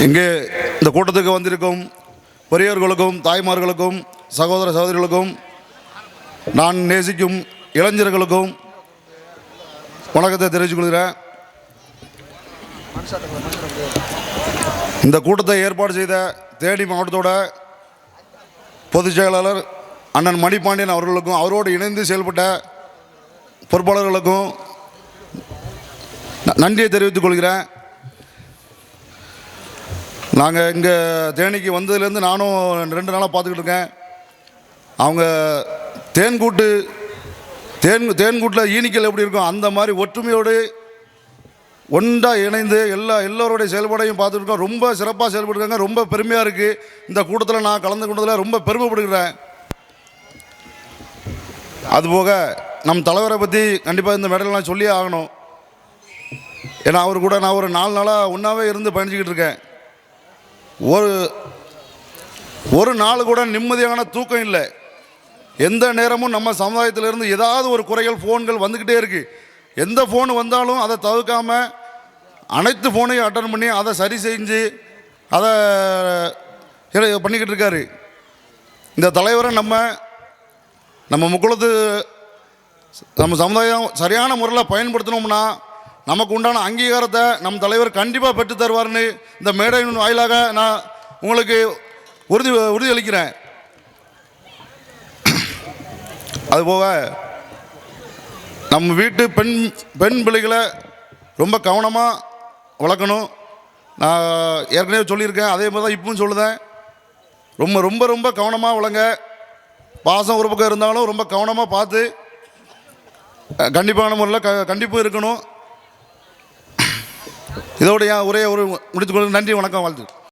இங்கே இந்த கூட்டத்துக்கு வந்திருக்கும் பெரியவர்களுக்கும் தாய்மார்களுக்கும் சகோதர சகோதரிகளுக்கும் நான் நேசிக்கும் இளைஞர்களுக்கும் வணக்கத்தை தெரிவித்துக் கொள்கிறேன். இந்த கூட்டத்தை ஏற்பாடு செய்த தேனி மாவட்டத்தோட பொதுச் செயலாளர் அண்ணன் மணிபாண்டியன் அவர்களுக்கும் அவரோடு இணைந்து செயல்பட்ட பொறுப்பாளர்களுக்கும் ந- நன்றியை தெரிவித்துக் கொள்கிறேன். நாங்கள் இங்கே தேனிக்கு வந்ததுலேருந்து நானும் ரெண்டு நாளாக பார்த்துக்கிட்டு இருக்கேன். அவங்க தேன்கூட்டு தேன் தேன்கூட்டில் ஈனிக்கல் எப்படி இருக்கும்? அந்த மாதிரி ஒற்றுமையோடு ஒன்றாக இணைந்து எல்லா எல்லோருடைய செயல்பாடையும் பார்த்துருக்கோம் ரொம்ப சிறப்பாக செயல்பட்டுருக்காங்க. ரொம்ப பெருமையாக இருக்குது இந்த கூட்டத்தில் நான் கலந்து கொண்டதில் ரொம்ப பெருமைப்படுகிறேன். அதுபோக நம் தலைவரை பற்றி கண்டிப்பாக இந்த மேடையில் நான் சொல்லியே ஆகணும். ஏன்னா அவர் கூட நான் ஒரு நாலு நாளாக ஒன்றாவே இருந்து பயணிச்சுக்கிட்டு இருக்கேன். ஒரு ஒரு நாள் கூட நிம்மதியான தூக்கம் இல்லை. எந்த நேரமும் நம்ம சமுதாயத்திலிருந்து ஏதாவது ஒரு குறைகள் ஃபோன்கள் வந்துக்கிட்டே இருக்குது எந்த ஃபோன் வந்தாலும் அதை தவிர்க்காம அனைத்து ஃபோனையும் அட்டன் பண்ணி அதை சரி செஞ்சு அதை பண்ணிக்கிட்டு இருக்காரு. இந்த தலைவரை நம்ம நம்ம முக்குளத்து நம்ம சமுதாயம் சரியான முறையில் பயன்படுத்தினோம்னா நமக்கு உண்டான அங்கீகாரத்தை நம் தலைவர் கண்டிப்பாக பெற்று தருவார்னு இந்த மேடையின் வாயிலாக நான் உங்களுக்கு உறுதி உறுதியளிக்கிறேன். அதுபோக நம்ம வீட்டு பெண் பெண் பிள்ளைகளை ரொம்ப கவனமாக வளர்க்கணும். நான் ஏற்கனவே சொல்லியிருக்கேன் அதே மாதிரி தான் இப்பவும் சொல்லுதேன். ரொம்ப ரொம்ப ரொம்ப கவனமாக வளங்க. பாசம் ஒரு பக்கம் இருந்தாலும் ரொம்ப கவனமாக பார்த்து கண்டிப்பான முறையில் க கண்டிப்பு இருக்கணும். இதோடைய உரையை ஒரு முடித்துக்கொண்டு நன்றி வணக்கம் வாழ்த்து